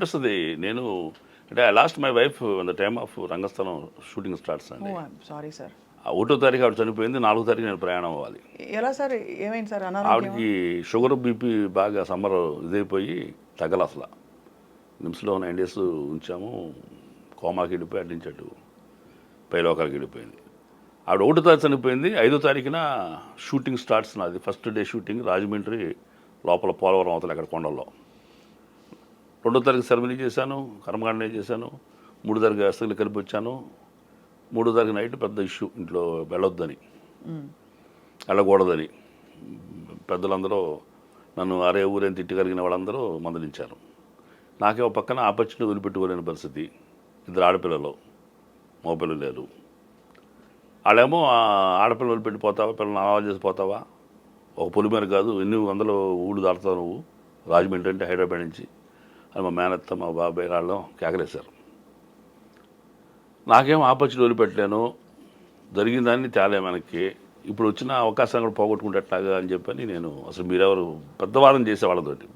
అనిపిస్తుంది. నేను అంటే I lost my wife the time of Rangasthalam shooting starts అండి. సారీ సార్ ఆ ఒకటో తారీఖు ఆవిడ చనిపోయింది నాలుగో తారీఖు నేను ప్రయాణం అవ్వాలి. ఎలా సార్ ఏమైంది సార్ ఆవిడకి షుగర్ బీపీ బాగా సమ్మర్ ఇదైపోయి తగ్గల అసలు. నిమ్స్లో నైన్ డేస్ ఉంచాము కోమాకి వెళ్ళిపోయి అటు పైలోకాలకి వెళ్ళిపోయింది. ఆవిడ ఒకటో తారీఖు చనిపోయింది ఐదో తారీఖున షూటింగ్ స్టార్ట్స్ నాది. ఫస్ట్ డే షూటింగ్ రాజమండ్రి లోపల పోలవరం అవతల అక్కడ కొండల్లో. రెండో తారీఖు సెరమనీ చేశాను కర్మకాండ చేశాను మూడో తారీఖు అస్తలు కలిపి వచ్చాను మూడో తారీఖు నైట్ పెద్ద ఇష్యూ ఇంట్లో వెళ్ళొద్దని. వెళ్ళకూడదని. పెద్దలందరూ నన్ను అరే ఊరేని తిట్టగలిగిన వాళ్ళందరూ మందలించారు. నాకే ఒక పక్కన ఆపర్చునిటీ వదిలిపెట్టుకోలేని పరిస్థితి. ఇద్దరు ఆడపిల్లలు మగపిల్లలు లేరు. వాళ్ళేమో ఆడపిల్లలు వదిలిపెట్టి పోతావా పిల్లల్ని అలవాటు చేసి పోతావా? ఒక పొలిమేర కాదు ఎన్ని వందల ఊళ్ళు దాటుతావు నువ్వు. రాజమండ్రి అంటే హైదరాబాద్ నుంచి. అని మా మేనత్త మా బాబాయ్ వాళ్ళు కేకలేశారు. నాకేం ఆపర్చునిటీ వదిలిపెట్టలేను. జరిగిన దాన్ని తేలే మనకి. ఇప్పుడు వచ్చిన అవకాశం కూడా పోగొట్టుకుంటట్లాగా అని చెప్పని నేను అసలు మీరెవరు పెద్దవాదం చేసే వాళ్ళతోటి.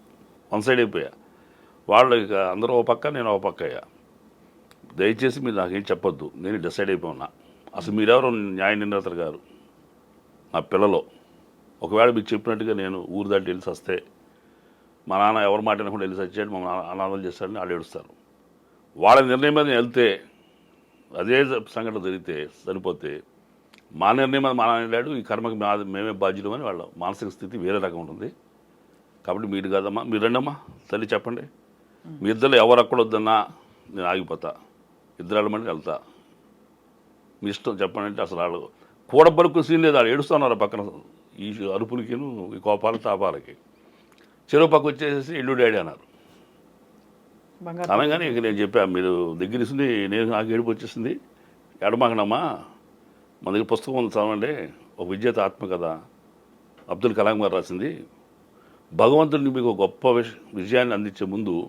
వన్ సైడ్ అయిపోయా. వాళ్ళు ఇక అందరూ ఒక పక్క నేను ఒక పక్క అయ్యా. దయచేసి మీరు నాకేం చెప్పొద్దు. నేను డిసైడ్ అయిపోయినా అసలు మీరెవరు న్యాయ నిర్ణేతలు గారు? నా పిల్లలు. ఒకవేళ మీరు చెప్పినట్టుగా నేను ఊరు దాటి వెళ్ళి వస్తే మా నాన్న ఎవరి మాట వినకుండా వెళ్ళి సచ్చాడు మా నాన్న చేస్తాడని వాళ్ళు ఏడుస్తారు. వాళ్ళ నిర్ణయం మీద వెళ్తే అదే సంఘటన జరిగితే చనిపోతే మా నిర్ణయం మీద మా నాన్న వెళ్ళాడు ఈ కర్మకి మా మేమే బాధ్యులమని వాళ్ళ మానసిక స్థితి వేరే రకం ఉంటుంది. కాబట్టి మీరు కాదమ్మా మీరు రండమ్మా తల్లి చెప్పండి. మీ ఇద్దరు ఎవరు అక్కడొద్దన్నా నేను ఆగిపోతా. ఇద్దరు వెళ్ళమని వెళ్తా. మీ ఇష్టం చెప్పండి అంటే అసలు వాళ్ళు కూడబరుకు సీన్ లేదు. వాళ్ళు ఏడుస్తున్నారు పక్కన ఈ అరుపులకిను ఈ కోపాల తాపాలకి. చెరువు పక్క వచ్చేసి ఇల్లు డాడీ అన్నారు. అనగానే ఇక నేను చెప్పా మీరు దగ్గర ఇస్తుంది నేను నాకు ఏడుపు వచ్చేసింది. ఎడమాకనమ్మా మన దగ్గర పుస్తకం ఉంది చదవండి ఒక విద్యేత ఆత్మకథ అబ్దుల్ కలాం గారు రాసింది. భగవంతుడిని మీకు గొప్ప విష- విజయాన్ని అందించే ముందు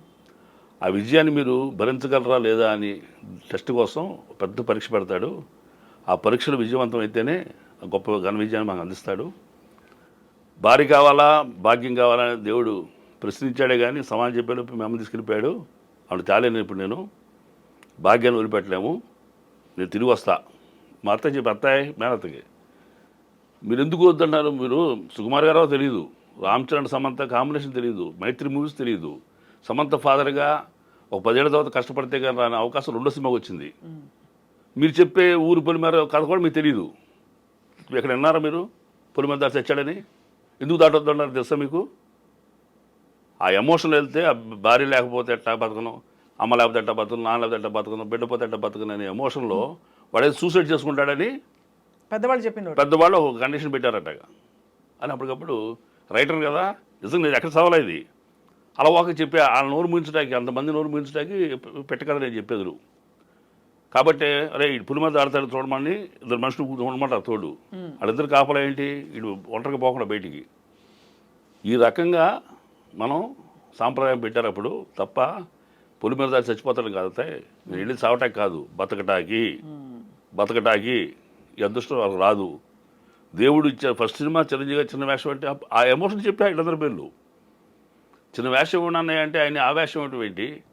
ఆ విజయాన్ని మీరు భరించగలరా లేదా అని టెస్ట్ కోసం పెద్ద పరీక్ష పెడతాడు. ఆ పరీక్షలో విజయవంతం అయితేనే ఆ గొప్ప ఘన విజయాన్ని మాకు అందిస్తాడు. భార్య కావాలా భాగ్యం కావాలా అని దేవుడు ప్రశ్నించాడే కానీ సమాజం చెప్పేలోపు మేము తీసుకెళ్ళిపోయాడు. ఆవిడ చాలేను ఇప్పుడు నేను. భాగ్యాన్ని వదిలిపెట్టలేము. నేను తిరిగి వస్తా. మా అత్త చెప్పి అత్తాయి మేనత్తకి మీరు ఎందుకు వద్దన్నారు? మీరు సుకుమార్ గారో తెలియదు రామ్చరణ్ సమంత కాంబినేషన్ తెలియదు మైత్రి మూవీస్ తెలియదు సమంత ఫాదర్గా ఒక పదేళ్ళ తర్వాత కష్టపడితే కానీ రాని అవకాశం రెండో సినిమాకి వచ్చింది. మీరు చెప్పే ఊరు పొలిమేర కథ కూడా మీకు తెలియదు ఎక్కడ విన్నారా మీరు? పొలిమేర దాటి తెచ్చాడని? ఎందుకు దాటొద్దు అన్నారు తెలుసా మీకు? ఆ ఎమోషన్ వెళ్తే ఆ భార్య లేకపోతే ఎట్టా బతకను? అమ్మ లేకపోతే ఎట్టా బతకను? నాన్న లేకపోతే ఎట్టా బతకను? బిడ్డ పోతే ఎట్టా బతకను అనే ఎమోషన్లో వాడే సూసైడ్ చేసుకుంటాడని పెద్దవాళ్ళు చెప్పింది పెద్దవాళ్ళు ఒక కండిషన్ పెట్టారటగా అని అప్పటికప్పుడు రైటర్ కదా నిజంగా నేను ఎక్కడ చదవలే ఇది? అలా ఒక చెప్పి ఆ నోరు ముగించడానికి అంతమంది నోరు ముగించడానికి పెట్టకదా నేను చెప్పేది కాబట్టి అరే ఇటు పులి మీద ఆడతాడు చూడమని ఇద్దరు మనుషులు చూడమంటారు తోడు. వాళ్ళిద్దరు కాపలా ఏంటి? ఇటు ఒంటరిగా పోకుండా బయటికి. ఈ రకంగా మనం సాంప్రదాయం పెట్టారు అప్పుడు తప్ప పులి మీద దాడి చచ్చిపోతాడు కాదు. నేను వెళ్ళి చావటానికి కాదు. బతకటాకి బతకటాకి ఈ అదృష్టం వాళ్ళకి రాదు. దేవుడు ఇచ్చారు ఫస్ట్ సినిమా చిరంజీవి చిన్న వేషం అంటే ఆ ఎమోషన్ చెప్పి వీళ్ళందరి పేర్లు. చిన్న వేషం ఉన్నాయని అంటే ఆయన ఆ వేషం ఇవ్వటం ఏంటి?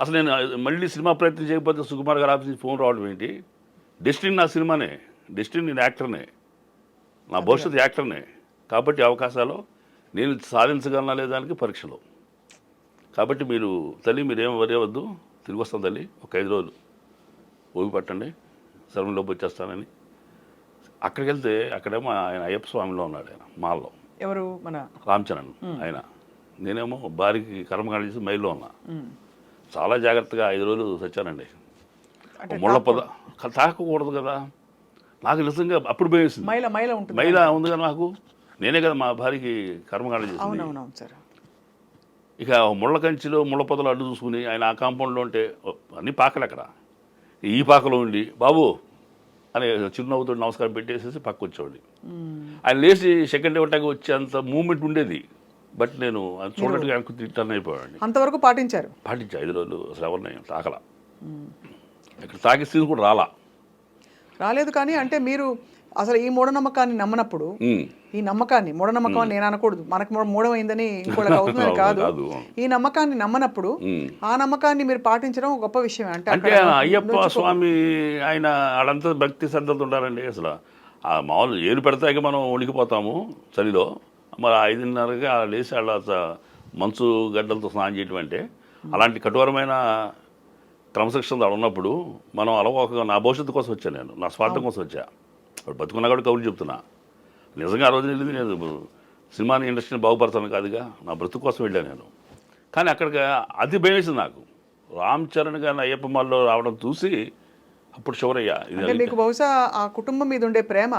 అసలు నేను మళ్ళీ సినిమా ప్రయత్నం చేయకపోతే సుకుమార్ గారు ఆఫీస్ నుంచి ఫోన్ రావడం ఏంటి? డెస్టినీ నా సినిమానే. డెస్టినీ నేను యాక్టర్నే. నా భవిష్యత్తు యాక్టర్నే. కాబట్టి అవకాశాలు నేను సాధించగలనా లేదానికి పరీక్షలు. కాబట్టి మీరు తల్లి మీరేం వరేవద్దు తిరిగి వస్తాం తల్లి ఒక ఐదు రోజులు. ఓపి పట్టండి. శర్మలోకి వచ్చేస్తానని. అక్కడికి వెళ్తే అక్కడేమో ఆయన అయ్యప్ప స్వామిలో ఉన్నాడు ఆయన మాల్లో. ఎవరు? మన రామచరణ్ ఆయన. నేనేమో భార్యకి కర్మకాండ చేసి మైల్లో ఉన్నా. చాలా జాగ్రత్తగా ఐదు రోజులు చచ్చానండి అంటే ముళ్ళ పొద తాకకూడదు కదా. నాకు నిజంగా అప్పుడు భయం మైల మైల ఉంటుంది మైలా ఉంది కదా నాకు. నేనే కదా మా భార్యకి కర్మకాండ చేసింది. ఇక ముళ్ళ కంచిలో ముళ్ళ పొదలు అడ్డు చూసుకుని ఆయన ఆ కాంపౌండ్లో ఉంటే అన్ని పాకలు అక్కడ. ఈ పాకలో ఉండి బాబు అని చిరునవ్వుతో నమస్కారం పెట్టేసేసి పక్క వచ్చేవాడి. ఆయన లేచి సెకండ్ ఇవ్వటానికి వచ్చేంత మూమెంట్ ఉండేది. బట్ నేను అది చూడట్టుగా వెనక్కి తిట్టాను అయిపోయాడు అంతవరకు పాటించారు. పాటించా ఐదు రోజులు అసలు ఎవరిని తాకల. ఇక్కడ తాకి సీన్ కూడా రాలా. రాలేదు కానీ అంటే మీరు అసలు ఈ మూఢనమ్మకాన్ని నమ్మనప్పుడు. ఈ నమ్మకాన్ని మూఢనమ్మకం అని నేను అనకూడదు. మనకు మూఢ- మూఢమైందని ఇంకోటి అవుతుందని కాదు. ఈ నమ్మకాన్ని నమ్మనప్పుడు. ఆ నమ్మకాన్ని మీరు పాటించడం గొప్ప విషయం అంటే అంటే అయ్యప్ప స్వామి ఆయన వాళ్ళంతా భక్తి శ్రద్ధలతో ఉంటారండి అసలు ఆ మామూలు ఏలు పెడతాక మనం ఉనికిపోతాము చలిలో. మరి ఐదున్నరగా లేచి స- మంచు గడ్డలతో స్నానం చేయటం అంటే అలాంటి కఠోరమైన క్రమశిక్షణ ఉన్నప్పుడు మనం అలవాక నా భవిష్యత్తు కోసం వచ్చాను నేను నా స్వార్థం కోసం వచ్చా? ఇప్పుడు బతుకున్నా కూడా కవులు చెప్తున్నా. నిజంగా ఆ రోజు వెళ్ళింది నేను సినిమాని ఇండస్ట్రీని బాగుపడతాను కాదుగా నా బ్రతుకు కోసం వెళ్ళాను నేను. కానీ అక్కడికి అతి భయం వేసింది నాకు. రామ్ చరణ్ గారిని అయ్యప్ప మాల్లో రావడం చూసి అప్పుడు శివరయ్య ఇది బహుశా ఆ కుటుంబం మీద ఉండే ప్రేమ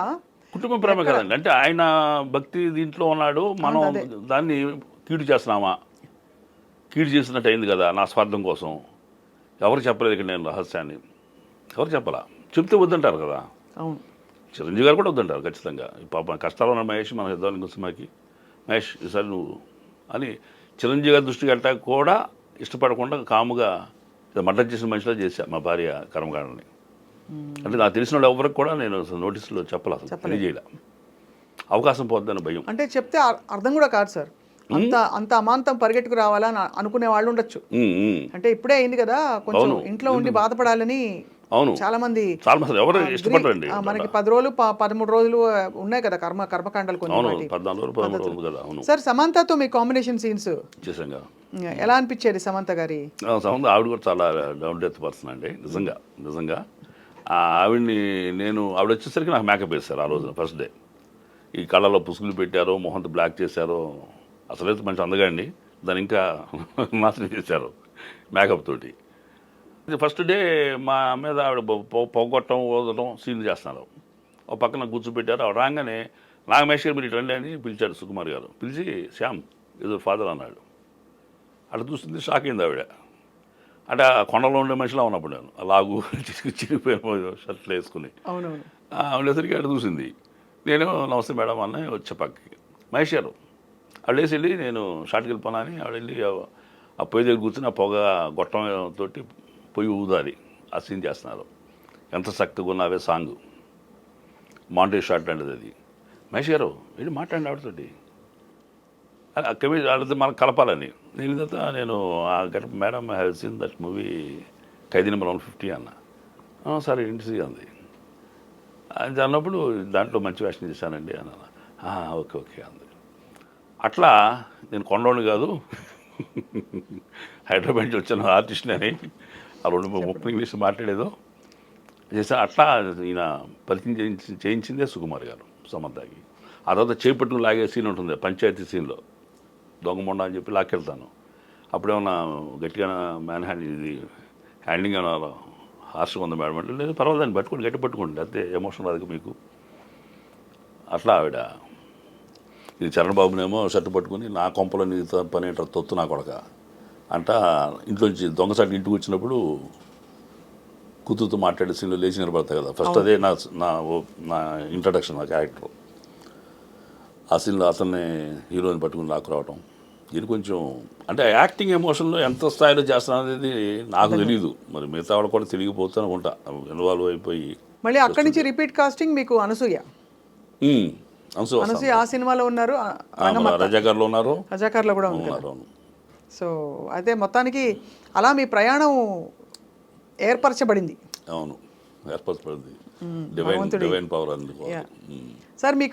కుటుంబ ప్రేమ కదండి. అంటే ఆయన భక్తి దీంట్లో ఉన్నాడు మనం దాన్ని కీడు చేస్తున్నామా? కీడు చేసినట్టు అయింది కదా నా స్వార్థం కోసం. ఎవరు చెప్పలేదు ఇక్కడ నేను రహస్యాన్ని. ఎవరు చెప్పలా? చెప్తే వద్దంటారు కదా. అవును. చిరంజీవి గారు కూడా వద్దంటారు ఖచ్చితంగా. పాప కష్టాలు ఉన్న మహేష్ మన యుద్ధానికి సినిమాకి మహేష్ ఈసారి నువ్వు అని చిరంజీవి గారి దృష్టికి వెళ్ళటానికి కూడా ఇష్టపడకుండా కాముగా మర్డర్ చేసిన మనిషిలో చేశా మా భార్య కర్మకాండని. అంటే నాకు తెలిసిన వాళ్ళు ఎవరికి కూడా నేను నోటీసులో చెప్పలే అసలు తెలియజేయలే. అవకాశం పోద్దని భయం. అంటే చెప్తే అర్- అర్థం కూడా కాదు సార్. అంత అంత అమాంతం పరిగెట్టుకు రావాలని అనుకునే వాళ్ళు ఉండొచ్చు. అంటే ఇప్పుడే అయింది కదా కొంచెం. ఇంట్లో ఉండి బాధపడాలని అవును. చాలా మంది చాలా మంది ఎవరు ఇష్టపడరండి మనకి పది రోజులు పదమూడు రోజులు ఉన్నాయి కదా కర్మ కర్మకాండలు అవును సార్ సమంతతో మీ కాంబినేషన్ సీన్స్ చేసాంగా ఎలా అనిపించేది సమంత గారి? సంబంధం ఆవిడ కూడా చాలా డౌన్ డెత్ పర్సన్ అండి నిజంగా నిజంగా. ఆవిడ్ని నేను ఆవిడ వచ్చేసరికి నాకు మేకప్ వేశారు ఆ రోజున ఫస్ట్ డే ఈ కళ్ళలో పుసుగులు పెట్టారు మొహంత బ్లాక్ చేశారో అసలైతే మంచి అందగాండి దాన్ని ఇంకా నాశనం చేశారు మేకప్ తోటి. ఫస్ట్ డే మా మీద ఆవిడ పొగొట్టడం ఓదడం సీన్ చేస్తున్నారు. ఒక పక్కన కూర్చోబెట్టారు ఆవిడ రాగానే నాగమేష్ గారు మీరు ఇటు రండి అని పిలిచాడు సుకుమార్ గారు. పిలిచి శ్యామ్ ఏదో ఫాదర్ అన్నాడు. అక్కడ చూస్తుంది షాక్ అయింది ఆవిడ. అంటే ఆ కొండలో ఉండే మనిషిలా ఉన్నప్పుడు నేను. ఆ లాగు చిరిగి చిరిగిపోయిన షర్ట్లు వేసుకుని. ఉండేసరికి ఆవిడ చూసింది. నేను నమస్తే మేడం అన్న వచ్చే పక్కకి. మహేష్ గారు ఆవిడ వేసి వెళ్ళి నేను షార్ట్కి వెళ్ళిపోనా అని ఆవిడ వెళ్ళి ఆ- పొయ్యి దగ్గర కూర్చుని ఆ పొగ గొట్టం తోటి పొయ్యి ఊదాలి ఆ సీన్ చేస్తున్నారు. ఎంత చక్కగా ఉన్నావే సాంగ్. మాంటే షార్ట్ అండి అది. మహేష్ గారు వెళ్ళి మాట్లాడండి ఆవిడతోటి. కమి ఆడితే మనకు కలపాలని. నేను తర్వాత నేను ఆ గడప madam I have seen that movie Khaidi number one fifty అన్న. "ఆ, సరే ఇంటి అంది. అది అన్నప్పుడు దాంట్లో మంచి వేషం చేశానండి అన్న. "ఆ, ఓకే ఓకే అంది. అట్లా నేను కొండోని కాదు హైదరాబాద్ నుంచి వచ్చిన ఆర్టిస్ట్ని అని ఆ రెండు ముప్పై ఇంగ్లీష్ మాట్లాడేదో చేసా. అట్లా ఈయన పరిచయం చేయించి చేయించిందే సుకుమార్ గారు సమంతాకి ఆ తర్వాత చేపట్టుకుని లాగే సీన్ ఉంటుంది పంచాయతీ సీన్లో. దొంగమొండ అని చెప్పి లాక్కెళ్తాను. అప్పుడేమన్నా గట్టిగా మ్యాన్ హ్యాండ్ ఇది హ్యాండింగ్ ఏమన్నా హార్ష్గా ఉంది మేడం అంటే లేదు పర్వాలేదండి పట్టుకోండి గట్టి పట్టుకోండి అంతే ఎమోషన్ రాదు మీకు. అట్లా ఆవిడ. ఇది చరణ్ బాబునేమో షర్ట్ పట్టుకుని నా కొంపలో నీ పని తొత్తు నా కొడక అంట ఇంట్లోంచి దొంగసాటి ఇంటికి వచ్చినప్పుడు కూతురుతో మాట్లాడే సీన్లో లేచి నిలబడతాయి కదా. ఫస్ట్ అదే నా నా నా ఇంట్రడక్షన్ నా క్యారెక్టర్ ఆ సీన్లో అతన్ని హీరోని పట్టుకుని లాక్కురావటం ఇది కొంచెం అంటే యాక్టింగ్ ఎమోషన్లో ఎంత స్థాయిలో చేస్తాను అనేది నాకు తెలియదు మరి మిగతా వాళ్ళు కూడా తెలియకపోతే అనుకుంటా. ఇన్వాల్వ్ అయిపోయి మళ్ళీ అక్కడి నుంచి రిపీట్ కాస్టింగ్ మీకు అనసూయ. "ఉమ్, అంశు వస్తాను." అనసూయ ఆ సినిమాలో ఉన్నారు రజాగారులో ఉన్నారు. రజాకార్లో కూడా ఉన్నారు. సో అయితే మొత్తానికి అలా మీ ప్రయాణం ఏర్పరచబడింది. అవును ఏర్పరచబడింది. డివైన్ డివైన్ పవర్ అందుకు సార్ మీకు